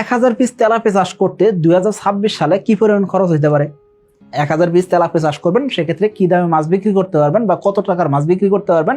এক হাজার পিস তেলাপি চাষ করতে দুই হাজার ছাব্বিশ সালে কি পরিমাণ খরচ হতে পারে? এক হাজার পিস তেলাপি চাষ করবেন, সেক্ষেত্রে কি দামে মাছ বিক্রি করতে পারবেন বা কত টাকার মাছ বিক্রি করতে পারবেন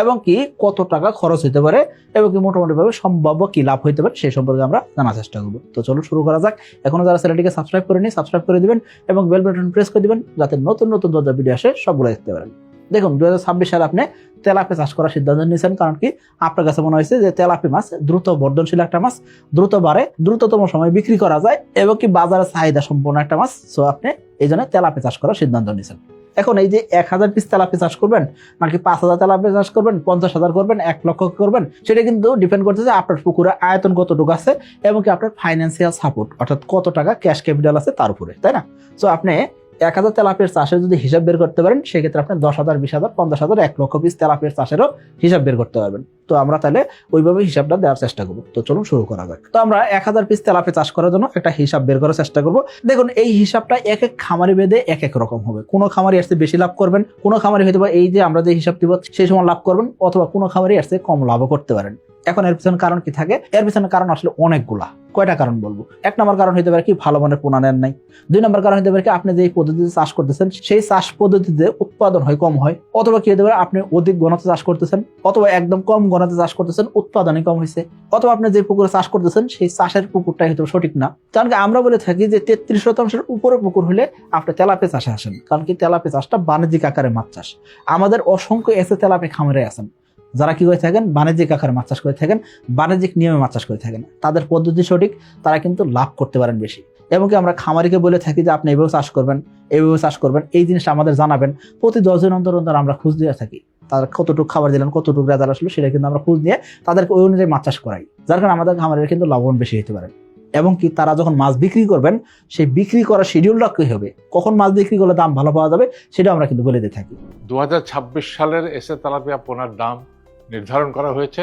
এবং কি কত টাকা খরচ হতে পারে এবং কি মোটামুটিভাবে সম্ভাব্য কি লাভ হতে পারে সেই সম্পর্কে আমরা জানার চেষ্টা করব। তো চলো শুরু করা যাক। এখনও যারা চ্যানেলটিকে সাবস্ক্রাইব করেনি সাবস্ক্রাইব করে দিবেন এবং বেল বাটন প্রেস করে দিবেন, যাতে নতুন নতুন যত ভিডিও আসে, সবগুলো দেখতে পারেন। দেখুন দুই হাজার ছাব্বিশ সালে আপনি তেলাপি চাষ করার সিদ্ধান্ত নিয়েছেন, কারণ কি আপনার কাছে মনে হয়েছে যে তেলাপি মাছ দ্রুত বর্ধনশীল একটা মাছ, দ্রুত বাড়ে, দ্রুততম সময় বিক্রি করা যায়, এবং কি বাজারে চাহিদা সম্পন্ন একটা মাছ। সো আপনি এই জন্য তেলাপি চাষ করার সিদ্ধান্ত নিয়েছেন। এখন এই যে এক হাজার পিস তেলাপি চাষ করবেন, নাকি পাঁচ হাজার তেলাপি চাষ করবেন, পঞ্চাশ হাজার করবেন, এক লক্ষ করবেন, সেটা কিন্তু ডিপেন্ড করতেছে আপনার পুকুরে আয়তন কতটুকু আছে, এবং কি আপনার ফাইন্যান্সিয়াল সাপোর্ট অর্থাৎ কত টাকা ক্যাশ ক্যাপিটাল আছে তার উপরে, তাই না? সো আপনি এক হাজার তেলাপির চাষের যদি হিসাব বের করতে পারেন, সেক্ষেত্রে আপনি দশ হাজার, বিশ হাজার, পঞ্চাশ হাজার, এক লক্ষ পিস তেলাপির চাষেরও হিসাব বের করতে পারবেন। তো আমরা তাহলে ওইভাবে হিসাবটা দেওয়ার চেষ্টা করব। তো চলুন শুরু করা যাক। তো আমরা এক হাজার পিস তেলাপি চাষ করার জন্য একটা হিসাব বের করার চেষ্টা করব। দেখুন, এই হিসাবটা এক এক খামারি বেঁধে এক এক রকম হবে। কোনো খামারি আসতে বেশি লাভ করবেন, কোনো খামারি হয়তো এই যে আমরা যে হিসাব দিব, সেই সময় লাভ করবেন, অথবা কোনো খামারি আসতে কম লাভও করতে পারেন। এখন এর পিছনে কারণ কি থাকে? এর পিছনে কারণ আসলে অনেকগুলা। কয়টা কারণ বলব? এক নম্বর কারণ হতে পারে কি, ভালো মানের পোনা নেন নাই। দুই নম্বর কারণ হতে পারে কি, আপনি যে পদ্ধতিতে চাষ করতেছেন, সেই চাষ পদ্ধতিতে উৎপাদন হয় কম হয়। অথবা কি হতে পারে, আপনি অধিক ঘনত্ব চাষ করতেছেন, অথবা একদম কম ঘনত্ব চাষ করতেছেন, উৎপাদনই কম হয়েছে অথবা আপনি যে পুকুরে চাষ করতেছেন, সেই চাষের পুকুরটাই হয়তো সঠিক না। কারণ কি, আমরা বলে থাকি যে তেত্রিশ শতাংশের উপরে পুকুর হলে আপনি তেলাপি চাষে আসেন। কারণ কি, তেলাপি চাষটা বাণিজ্যিক আকারে মাছ চাষ। আমাদের অসংখ্য এসে তেলাপি খামারে আছেন। যারা কি করে থাকেন? বাণিজ্যিক আকারে মাছ চাষ করে থাকেন, বাণিজ্যিক নিয়মে মাছ চাষ করে থাকেন। তাদের পদ্ধতি সঠিক, তারা কিন্তু লাভ করতে পারেন বেশি। এবং কি আমরা খামারিকে বলে থাকি যে, আপনি এভাবে চাষ করবেন এইভাবে চাষ করবেন, এই জিনিসটা আমাদের জানাবেন। প্রতি দশ দিন অন্তর অন্তর আমরা খোঁজ দিয়ে থাকি। তার কতটুকু খাবার দিলেন, কতটুকু রেজাল্ট আসলো, সেটা কিন্তু আমরা খোঁজ নিয়ে তাদেরকে ওই অনুযায়ী মাছ চাষ করাই। যার কারণে আমাদের খামারের কিন্তু লাভবান বেশি হতে পারে। এবং কি তারা যখন মাছ বিক্রি করবেন, সেই বিক্রি করার শিডিউলটা কি হবে? কখন মাছ বিক্রি করলে দাম ভালো পাওয়া যাবে সেটা আমরা কিন্তু বলে দিয়ে থাকি। দু হাজার ছাব্বিশ সালের এসে তালাপিয়া পোনার দাম নির্ধারণ করা হয়েছে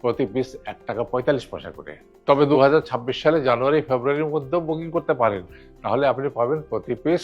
প্রতি পিস এক টাকা পঁয়তাল্লিশ পয়সা করে। তবে দু হাজার ছাব্বিশ সালে জানুয়ারি, ফেব্রুয়ারির মধ্যেও বুকিং করতে পারেন। তাহলে আপনি পাবেন প্রতি পিস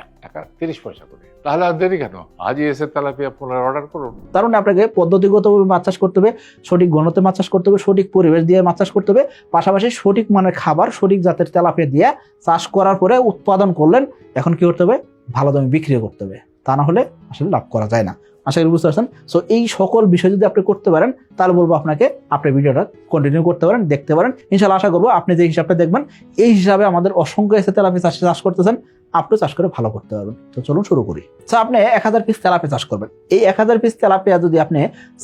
এক টাকা তিরিশ পয়সা করে। তাহলে আর দেরি কেন? আজই এসে তেলাপিয়া পোনার অর্ডার করুন। তার মানে আপনাকে পদ্ধতিগতভাবে মাছ চাষ করতে হবে, সঠিক ঘনত্বে মাছ চাষ করতে হবে, সঠিক পরিবেশ দিয়ে মাছ চাষ করতে হবে, পাশাপাশি সঠিক মানের খাবার, সঠিক জাতের তেলাপিয়া দিয়ে চাষ করার পরে উৎপাদন করলেন। এখন কি করতে হবে? ভালো দামে বিক্রি করতে হবে। তা না হলে আসলে লাভ করা যায় না। আশা করি বুঝতে পারছেন? সো এই সকল বিষয় যদি আপনি করতে পারেন, তাহলে বলব আপনাকে আপনার ভিডিওটা কন্টিনিউ করতে পারেন, দেখতে পারেন। ইনশাল্লাহ আশা করব আপনি যে হিসাবটা দেখবেন, এই হিসাবে আমাদের অসংখ্য এসে তেলাপি চাষ চাষ করতেছেন আপনি চাষ করে ভালো করতে পারবেন। তো চলুন শুরু করি। স্যার আপনি এক হাজার পিস তেলাপি চাষ করবেন। এই এক হাজার পিস তেলাপিয়া যদি আপনি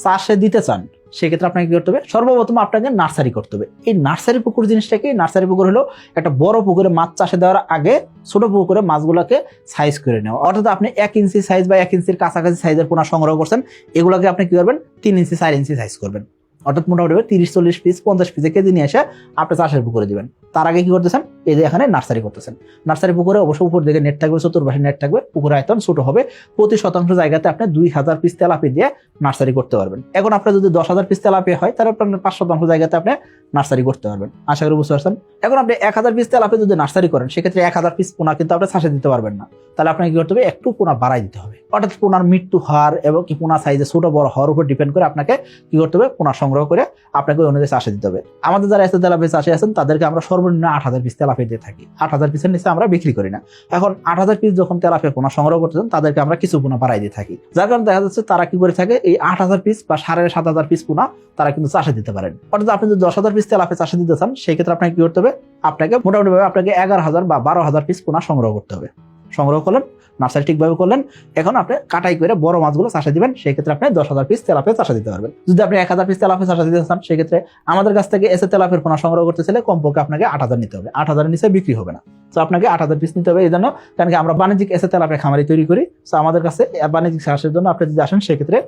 চাষে দিতে চান সেক্ষেত্রে আপনাকে কি করতে হবে? সর্বপ্রথম আপনাকে নার্সারি করতে হবে। এই নার্সারি পুকুর জিনিসটাকে, নার্সারি পুকুর হলো একটা বড় পুকুরে মাছ চাষে দেওয়ার আগে ছোট পুকুরে মাছগুলোকে সাইজ করে নেওয়া। অর্থাৎ আপনি এক ইঞ্চি সাইজ বা এক ইঞ্চির কাছাকাছি সাইজের পোনা সংগ্রহ করছেন, এগুলোকে আপনি কি করবেন? তিন ইঞ্চি, চার ইঞ্চি সাইজ করবেন। অর্থাৎ মোটামুটি তিরিশ, চল্লিশ পিস পঞ্চাশ পিসে কেজি নিয়ে এসে আপনি চাষের পুকুরে দিবেন। তার আগে কি করতেছেন? এই যে এখানে নার্সারি করতেছেন। নার্সারি পুকুরে অবশ্য উপর দিকে নেট থাকবে, চতুর্পাশে নেট থাকবে পুকুর আয়তন ছোট হবে। প্রতি শতাংশ জায়গাতে আপনি দুই হাজার পিস তেলাপি দিয়ে নার্সারি করতে পারবেন। এখন আপনার যদি দশ হাজার পিস তেলাপি হয়, তাহলে আপনার পাঁচ শতাংশ জায়গাতে আপনি নার্সারি করতে পারবেন। আশা করি বুঝতে পারছেন? এখন আপনি এক হাজার পিস তেলাপি যদি নার্সারি করেন, সেক্ষেত্রে এক হাজার পিস পোনা কিন্তু আপনি চাষে দিতে পারবেন না। তাহলে আপনাকে কি করতে হবে? একটু পোনা বাড়াই দিতে হবে। অর্থাৎ পোনার মৃত্যু হার এবং কি পোনা সাইজে ছোট বড় হওয়ার উপর ডিপেন্ড করে আপনাকে কি করতে হবে? পোনা সংগ্রহ করে আপনাকে অনুযায়ী চাষে দিতে হবে। আমাদের যারা এসে তেলাপি চাষে আছেন, তাদেরকে আমরা সর্বনিম্ন আট হাজার পিস তেলাপিয়া দিয়ে থাকি। আট হাজার পিসের নিচে আমরা বিক্রি করি না। এখন আট হাজার পিস যখন তেলাপিয়া পোনা সংগ্রহ করতেছেন তাদেরকে আমরা কিছু পোনা বাড়াই দিয়ে থাকি। যার কারণে দেখা যাচ্ছে তারা কি করে থাকে, এই আট হাজার পিস বা সাড়ে সাত হাজার পিস পোনা তারা কিন্তু চাষে দিতে পারেন। অর্থাৎ আপনি যদি দশ হাজার পিস তেলাপিয়া চাষে দিতে চান, সেই ক্ষেত্রে আপনাকে কি করতে হবে? আপনাকে মোটামুটিভাবে আপনাকে এগারো হাজার বা বারো হাজার পিস পোনা সংগ্রহ করতে হবে। সংগ্রহ করলেন নার্সারি ঠিকভাবে করলেন, এখন আপনি কাটাই করে বড় মাছগুলো চাষে দিবেন সেই ক্ষেত্রে আপনি দশ হাজার পিস তেলাপে চাষে দিতে পারবেন। যদি আপনি এক হাজার পিস তেলাপে চাষে দিতে চান, সেক্ষেত্রে আমাদের কাছ থেকে এসে তেলাপের পোনা সংগ্রহ করতে চাইলে কমপক্ষে আপনাকে আট হাজার নিতে হবে। আট হাজারের নিচে বিক্রি হবে না। তো আপনাকে আট হাজার পিস নিতে হবে এই জন্য কারণ কি আমরা বাণিজ্যিক এসে তেলাপে খামারি তৈরি করি। তো আমাদের কাছে বাণিজ্যিক চাষের জন্য আপনি যদি আসেন, সেক্ষেত্রে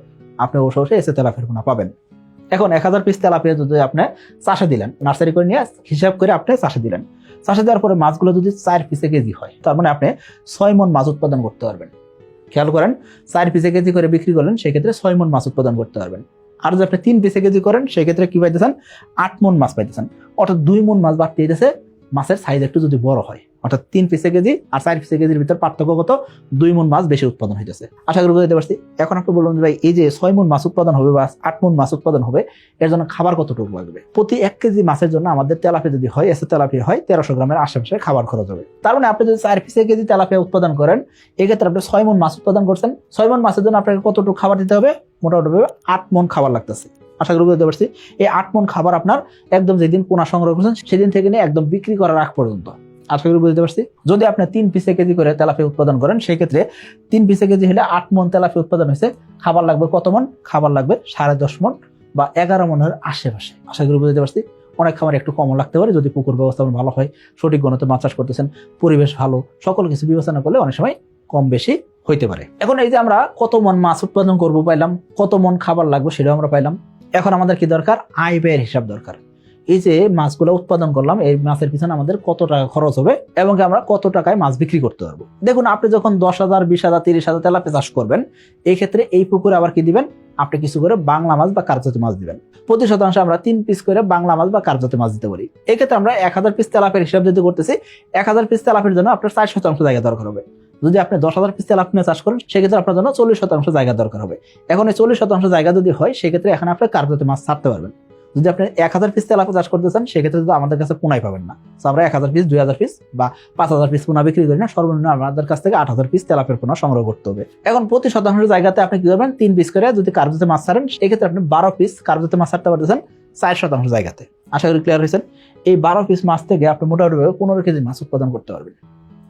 আপনি বসে বসে এসে তেলাপের পোনা পাবেন। এখন এক হাজার পিস তেলাপিয়া যদি আপনি চাষে দিলেন, নার্সারি করে নিয়ে হিসাব করে আপনি চাষে দিলেন। চাষে দেওয়ার পরে মাছগুলো যদি চার পিসে কেজি হয়, তার মানে আপনি ছয় মন মাছ উৎপাদন করতে পারবেন। খেয়াল করেন, চার পিসে কেজি করে বিক্রি করলেন, সেক্ষেত্রে ছয় মন মাছ উৎপাদন করতে পারবেন। আর যদি আপনি তিন পিসে কেজি করেন, সেক্ষেত্রে কি পাইতেছেন? আট মন মাছ পাইতেছেন। অর্থাৎ দুই মন মাছ বাড়তে দিতেছে মাছের সাইজ একটু যদি বড় হয়, অর্থাৎ তিন পিসে কেজি আর চার পিসে কেজির ভিতর পার্থক্য কত? দুই মন মাছ বেশি উৎপাদন হইতেছে। আশা করি বুঝতে পারছি? এখন আপনি বলুন যে ভাই, এই যে ছয় মন মাছ উৎপাদন হবে বা আট মন মাছ উৎপাদন হবে, এর জন্য খাবার কতটুকু লাগবে? প্রতি এক কেজি মাছের জন্য আমাদের তেলাপিয়া যদি হয়, এসে তেলাপিয়া হয়, তেরোশো গ্রামের আশেপাশে খাবার খরচ হবে। তার মানে আপনি যদি চার পিসে কেজি তেলাপিয়া উৎপাদন করেন, এক্ষেত্রে আপনি ছয় মন মাছ উৎপাদন করছেন। ছয় মন মাছের জন্য আপনাকে কতটুকু খাবার দিতে হবে? মোটামুটি আট মন খাবার লাগতেছে। আশা করি বুঝতে পারছি। এই আট মন খাবার আপনার একদম যেদিন পোনা সংগ্রহ করছেন, সেদিন থেকে নিয়ে একদম বিক্রি করার আগ পর্যন্ত। আশা করি বুঝতে পারছি। যদি আপনি তিন পিসে কেজি করে তেলাপি উৎপাদন করেন সেই ক্ষেত্রে তিন পিসে কেজি হলে আট মন তেলাপি উৎপাদন হয়েছে। খাবার লাগবে কত মন? খাবার লাগবে সাড়ে দশ মন বা এগারো মনের আশেপাশে। আশা করি বুঝতে পারছি। অনেক খাবার একটু কমও লাগতে পারে, যদি পুকুর ব্যবস্থাপনা ভালো হয়, সঠিক গণতে মাছ চাষ করতেছেন, পরিবেশ ভালো, সকল কিছু বিবেচনা করলে অনেক সময় কম বেশি হইতে পারে। এখন এই যে আমরা কত মন মাছ উৎপাদন করব পাইলাম, কত মন খাবার লাগবে সেটাও আমরা পাইলাম। এখন আমাদের কি দরকার? আয় ব্যয়ের হিসাব দরকার। এই যে মাছগুলো উৎপাদন করলাম, এই মাছের পিছনে আমাদের কত টাকা খরচ হবে এবং আমরা কত টাকায় মাছ বিক্রি করতে পারব? দেখুন, আপনি যখন দশ হাজার, বিশ হাজার, তিরিশ হাজার তেলাপে চাষ করবেন, এই ক্ষেত্রে এই পুকুরে আবার কি দিবেন? আপনি কিছু করে বাংলা মাছ বা কার্যতি মাছ দিবেন। প্রতি শতাংশে আমরা তিন পিস করে বাংলা মাছ বা কার্যতি মাছ দিতে পারি। এক্ষেত্রে আমরা এক হাজার পিস তেলাপের হিসাব যদি করতেছি, এক হাজার পিস তেলাপের জন্য আপনার চার শতাংশ জায়গা দরকার হবে। যদি আপনি দশ হাজার পিস নিয়ে চাষ করেন, সেক্ষেত্রে আপনার জন্য চল্লিশ শতাংশ জায়গা দরকার হবে। এখন এই চল্লিশ শতাংশ জায়গা যদি হয়, সেক্ষেত্রে এখানে আপনি কার্যতি মাছ ছাড়তে পারবেন। যদি আপনি এক হাজার পিস তেলাপি চাষ করতে চান, সেক্ষেত্রে তো আমাদের কাছে পুনাই পাবেন না। তো আমরা এক হাজার পিস দুই হাজার পিস বা পাঁচ হাজার পিস পোনা বিক্রি করি না, সর্বনিম্ন আমাদের কাছ থেকে আট হাজার পিস তেলাপের পোনা সংগ্রহ করতে হবে। এখন প্রতি শতাংশ জায়গাতে আপনি কি করবেন? তিন পিস করে যদি কার্যতে মাছ ছাড়েন, সেক্ষেত্রে আপনি বারো পিস কার্যতে মাছ ছাড়তে পারতেছেন চার শতাংশ জায়গাতে। আশা করি ক্লিয়ার হয়েছেন এই বারো পিস মাছ থেকে আপনি মোটামুটি পনেরো কেজি মাছ উৎপাদন করতে পারবেন।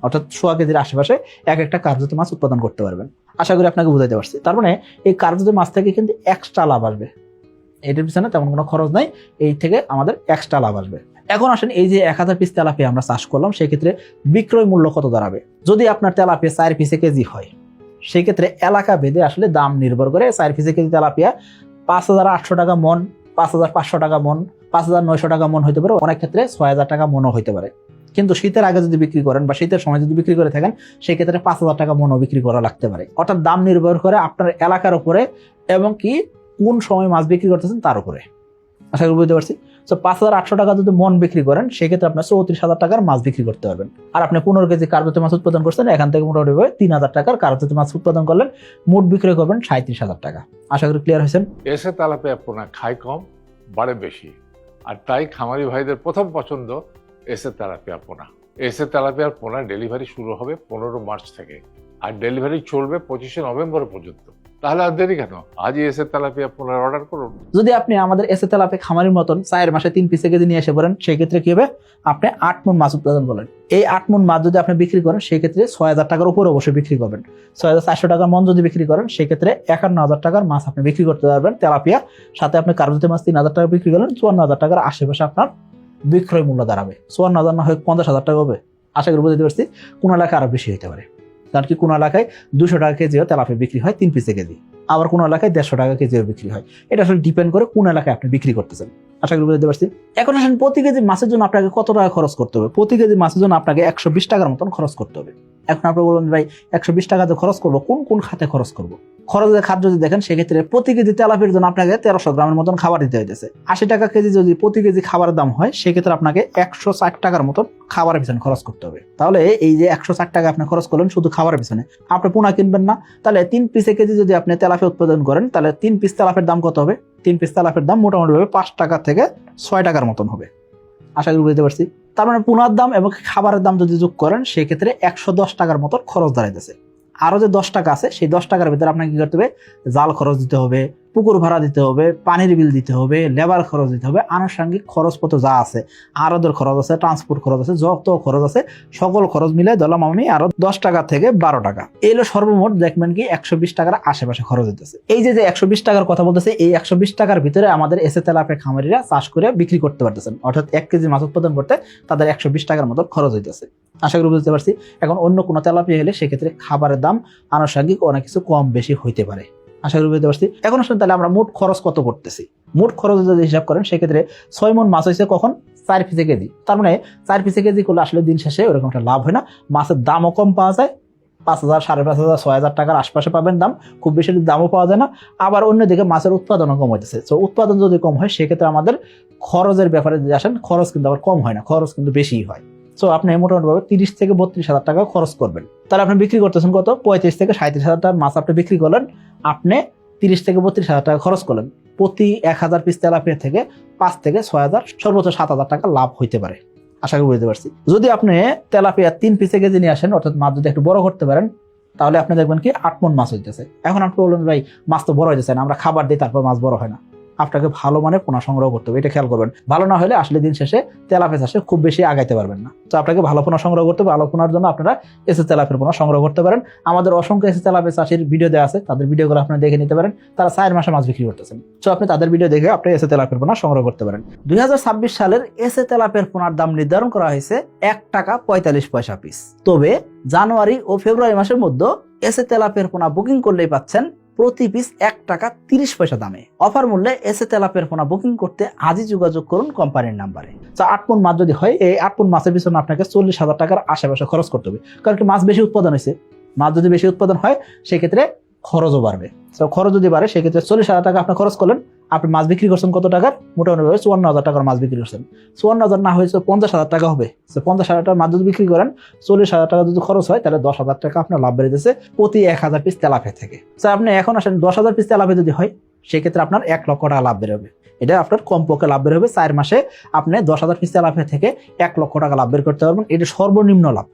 অর্থাৎ সোয়া কেজির আশেপাশে এক একটা কার্যত মাছ উৎপাদন করতে পারবেন। আশা করি আপনাকে বুঝাইতে পারছি। তার মানে এই কার্যত মাছ থেকে কিন্তু এক্সট্রা লাভ আসবে। এটার পিছনে তেমন কোনো খরচ নাই, এই থেকে আমাদের এক্সট্রা লাভ আসবে। এখন আসেন এই যে এক হাজার পিস তেলাপিয়া আমরা চাষ করলাম, সেক্ষেত্রে বিক্রয় মূল্য কত দাঁড়াবে? যদি আপনার তেলাপিয়া চার পিসে কেজি হয়, সেক্ষেত্রে এলাকা ভেদে আসলে দাম নির্ভর করে চার পিসে কেজি তেলাপিয়া পাঁচ হাজার আটশো টাকা মন, পাঁচ হাজার পাঁচশো টাকা মন, পাঁচ হাজার নয়শো টাকা মন হতে পারে। অনেক ক্ষেত্রে ছয় হাজার টাকা মনও হতে পারে। কিন্তু শীতের আগে যদি বিক্রি করেন বা শীতের সময় যদি বিক্রি করে থাকেন সেই ক্ষেত্রে পাঁচ হাজার টাকা মনও বিক্রি করা লাগতে পারে। অর্থাৎ দাম নির্ভর করে আপনার এলাকার উপরে এবং কি কোন সময় মাছ বিক্রি করতেছেন তার উপরে। আশা করি বুঝতে পারছি? তো পাঁচ হাজার আটশো টাকা যদি মন বিক্রি করেন, সেক্ষেত্রে আপনার চৌত্রিশ হাজার টাকার মাছ বিক্রি করতে পারবেন। আর আপনি পনেরো কেজি কার্যতে মাছ উৎপাদন করছেন, এখান থেকে মোটামুটি ভাবে তিন হাজার টাকার কার্যতে মাছ উৎপাদন করলেন, মোট বিক্রি করবেন সাঁত্রিশ হাজার টাকা। আশা করি ক্লিয়ার হয়েছেন? এসে তেলাপিয়া পোনা খায় কম, বাড়ে বেশি। আর তাই খামারি ভাইদের প্রথম পছন্দ এসে তেলাপিয়া পোনা। এসে তেলাপিয়ার পোনা ডেলিভারি শুরু হবে পনেরো মার্চ থেকে। আর ডেলিভারি চলবে পঁচিশে নভেম্বর পর্যন্ত। তাহলে আর দেরি কেন? আজই এসে তেলাপিয়া পোনার অর্ডার করুন। যদি আপনি আমাদের এসে তেলাপে খামারির মতন চার মাসে তিন পিসে কেজি নিয়ে এসে পড়েন, সেক্ষেত্রে কি হবে? আপনি আট মন মাছ উৎপাদন করলেন। এই আট মন মাছ যদি আপনি বিক্রি করেন, সেক্ষেত্রে ছয় হাজার টাকার উপরে অবশ্যই বিক্রি করবেন। ছয় হাজার চারশো টাকার মন যদি বিক্রি করেন, সেক্ষেত্রে একান্ন হাজার টাকার মাছ আপনি বিক্রি করতে পারবেন তেলাপিয়া। সাথে আপনি কার্যতে মাছ তিন হাজার টাকা বিক্রি করলেন, চুয়ান্ন হাজার টাকার আশেপাশে আপনার বিক্রয় মূল্য দাঁড়াবে। চুয়ান্ন হাজার না হয় পঞ্চাশ হাজার টাকা হবে। আশা করি বুঝতে পারছি, কোন এলাকায় আরও বেশি হতে পারে। কারণ কি কোন এলাকায় দুশো টাকা কেজিও তেলাপি বিক্রি হয় তিন পিসে কেজি। আবার কোন এলাকায় দেড়শো টাকা কেজিও বিক্রি হয়। এটা আসলে ডিপেন্ড করে কোন এলাকায় আপনি বিক্রি করতেছেন। আশা করি বুঝতে পারছি। এখন আসেন প্রতি কেজি মাছের জন্য আপনাকে কত টাকা খরচ করতে হবে? প্রতি কেজি মাছের জন্য আপনাকে একশো বিশ টাকার মতন খরচ করতে হবে। এখন আপনি বলবেন ভাই, একশো বিশ টাকা দিয়ে খরচ করব, কোন কোন খাতে খরচ করব? খরচের খাত যদি দেখেন, সেক্ষেত্রে প্রতি কেজি তেলাপির জন্য আপনাকে তেরোশো গ্রামের মতন খাবার দিতে হইতেছে। আশি টাকা কেজি যদি প্রতি কেজি খাবারের দাম হয়, সেক্ষেত্রে আপনাকে একশো ষাট টাকার মতন খাবারের পিছনে খরচ করতে হবে। তাহলে এই যে একশো ষাট টাকা আপনি খরচ করলেন, শুধু খাবারের পিছনে। আপনি পোনা কিনবেন না, তাহলে তিন পিসে কেজি যদি আপনি তেলাপি উৎপাদন করেন, তাহলে তিন পিস তেলাপের দাম কত হবে? তিন পিস তেলাপের দাম মোটামুটি ভাবে পাঁচ টাকা থেকে ছয় টাকার মতন হবে। আশা করি বুঝতে পারছি। তার মানে পুনার দাম এবং খাবারের দাম যদি যোগ করেন, সেক্ষেত্রে একশো দশ টাকার মতো খরচ দাঁড়াইতেছে। আরও যে দশ টাকা আছে, সেই দশ টাকার ভিতরে আপনাকে কী করতে হবে? জাল খরচ দিতে হবে। পুকুর ভাড়া দিতে হবে, পানির বিল দিতে হবে, লেবার খরচ দিতে হবে, আনুষঙ্গিক খরচপত্র যা আছে, আরদের খরচ আছে ট্রান্সপোর্ট খরচ আছে, যত খরচ আছে, সকল খরচ মিলে ধরলাম আমি আরও দশ টাকা থেকে বারো টাকা। এলো সর্বমোট দেখবেন কি একশো বিশ টাকার আশেপাশে খরচ হইতেছে। এই যে যে একশো বিশ টাকার কথা বলতেছে, এই একশো বিশ টাকার ভিতরে আমাদের এসে তেলাপে খামারিরা চাষ করে বিক্রি করতে পারতেছেন। অর্থাৎ এক কেজি মাছ উৎপাদন করতে তাদের একশো বিশ টাকার মতো খরচ হইতেছে। আশা করি বুঝতে পারছি। এখন অন্য কোনো তেলাপিয়া হলে সেক্ষেত্রে খাবারের দাম আনুষঙ্গিক অনেক কিছু কম বেশি হইতে পারে। আশা করি বুঝতে পারছি। এখন আসলে তাহলে আমরা মোট খরচ কত করতেছি মোট খরচ যদি হিসাব করেন, সেক্ষেত্রে ছয় মন মাছ হয়েছে কখন? চার পিসে কেজি। তার মানে চার পিসে কেজি করলে আসলে দিন শেষে ওরকম একটা লাভ হয় না। মাছের দামও কম পাওয়া যায়। পাঁচ হাজার, সাড়ে পাঁচ হাজার, ছয় হাজার টাকার আশপাশে পাবেন দাম। খুব বেশি দামও পাওয়া যায় না। আবার অন্যদিকে মাছের উৎপাদনও কম হইতেছে। তো উৎপাদন যদি কম হয়, সেক্ষেত্রে আমাদের খরচের ব্যাপারে যদি আসেন, খরচ কিন্তু আবার কম হয় না। খরচ কিন্তু বেশিই হয়। সো আপনি মোটামুটিভাবে তিরিশ থেকে বত্রিশ হাজার টাকা খরচ করবেন। তাহলে আপনি বিক্রি করতেছেন কত? পঁয়ত্রিশ থেকে সাঁত্রিশ হাজার টাকার মাছ আপনি বিক্রি করলেন। আপনি তিরিশ থেকে বত্রিশ হাজার টাকা খরচ করলেন। প্রতি এক হাজার পিস তেলাপিয়া থেকে পাঁচ থেকে ছয় হাজার, সর্বোচ্চ সাত হাজার টাকা লাভ হইতে পারে। আশা করি বুঝতে পারছি। যদি আপনি তেলাপিয়া তিন পিসে কেজি নিয়ে আসেন, অর্থাৎ মাছ যদি একটু বড় করতে পারেন, তাহলে আপনি দেখবেন কি আট মন মাছ হইতেছে। এখন আপনি বলবেন ভাই, মাছ তো বড় হইতেছে না, আমরা খাবার দিই, তারপর মাছ বড় হয় না। আপনাকে ভালো মানে পোনা সংগ্রহ করতে হবে, এটা খেয়াল করবেন। ভালো না হলে আসলে দিন শেষে তেলাপিয়া চাষে খুব বেশি আগাইতে পারবেন না। তো আপনাকে ভালো পোনা সংগ্রহ করতে হবে, ভালো পোনার জন্য আপনারা এসে তেলাপের পোনা সংগ্রহ করতে পারেন। আমাদের অসংখ্য এসে তেলাপের চাষের ভিডিও দেওয়া আছে, তাদের ভিডিওগুলো আপনারা দেখে নিতে পারেন। তারা চার মাসে মাছ বিক্রি করতেছেন। তো আপনি তাদের ভিডিও দেখে আপনি এসে তেলাপের পোনা সংগ্রহ করতে পারেন। দুই হাজার ছাব্বিশ সালের এসে তেলাপের পোনার দাম নির্ধারণ করা হয়েছে এক টাকা পঁয়তাল্লিশ পয়সা পিস তবে জানুয়ারি ও ফেব্রুয়ারি মাসের মধ্যে এসে তেলাপের পোনা বুকিং করলেই পাচ্ছেন প্রতি পিস এক টাকা তিরিশ পয়সা দামে। অফার মূল্যে এসে তেলাপের পোনা বুকিং করতে আজই যোগাযোগ করুন কোম্পানির নাম্বারে তো আট মাছ যদি হয়, এই আট মাছের পিছনে আপনাকে চল্লিশ হাজার টাকার আশেপাশে খরচ করতে হবে। কারণ কি মাছ বেশি উৎপাদন হয়েছে। মাছ যদি বেশি উৎপাদন হয়, সেক্ষেত্রে খরচও বাড়বে। তো খরচ যদি বাড়ে, সেক্ষেত্রে চল্লিশ হাজার টাকা আপনি খরচ করলেন আপনি মাছ বিক্রি করছেন কত টাকার? মোটামুটিভাবে চুয়ান্ন হাজার টাকার মাছ বিক্রি করছেন। চুয়ান্ন হাজার না হয়েছে পঞ্চাশ হাজার টাকা হবে। তো পঞ্চাশ হাজার টাকার মাছ যদি বিক্রি করেন, চল্লিশ হাজার টাকা যদি খরচ হয়, তাহলে দশ হাজার টাকা আপনার লাভ বেড়ে যাচ্ছে প্রতি এক হাজার পিস তেলাপে থেকে। স্যার আপনি এখন আসেন, দশ হাজার পিস তেলাপে যদি হয়, সেক্ষেত্রে আপনার এক লক্ষ টাকা লাভ বের হবে। এটা আপনার কমপক্ষে লাভ বের হবে। চার মাসে আপনি দশ হাজার পিস তেলাপে থেকে এক লক্ষ টাকা লাভ বের করতে পারবেন। এটা সর্বনিম্ন লাভ।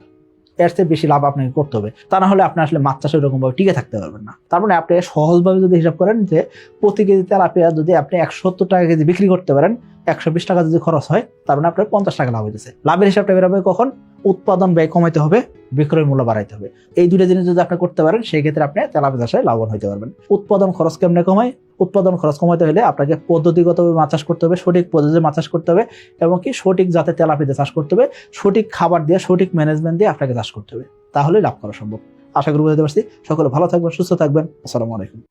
এর চেয়ে বেশি লাভ আপনাকে করতে হবে। তা না হলে আপনি আসলে মাছ চাষে ওরকমভাবে টিকে থাকতে পারবেন না। তার মানে আপনি সহজভাবে যদি হিসাব করেন যে প্রতি কেজি তেলাপিয়া যদি আপনি একশো সত্তর টাকা কেজি বিক্রি করতে পারেন একশো বিশ টাকা যদি খরচ হয়, তার মানে আপনার পঞ্চাশ টাকা লাভ হইতেছে। লাভের হিসাবটা বেরোবে কখন? উৎপাদন ব্যয় কমাইতে হবে বিক্রয় মূল্য বাড়াইতে হবে। এই দুটো জিনিস যদি আপনি করতে পারেন, সেই ক্ষেত্রে আপনি তেলাপিয়া চাষে লাভবান হতে পারবেন। উৎপাদন খরচ কেমনে কমায়? উৎপাদন খরচ কমাইতে হলে আপনাকে পদ্ধতিগতভাবে মাছ চাষ করতে হবে, সঠিক পদ্ধতিতে মাছ চাষ করতে হবে, এবং কি সঠিক জাতে তেলাপিতে চাষ করতে হবে, সঠিক খাবার দিয়ে, সঠিক ম্যানেজমেন্ট দিয়ে আপনাকে চাষ করতে হবে। তাহলে লাভ করা সম্ভব। আশা করি বুঝতে পারছি। সকলে ভালো থাকবেন, সুস্থ থাকবেন। আসসালামু আলাইকুম।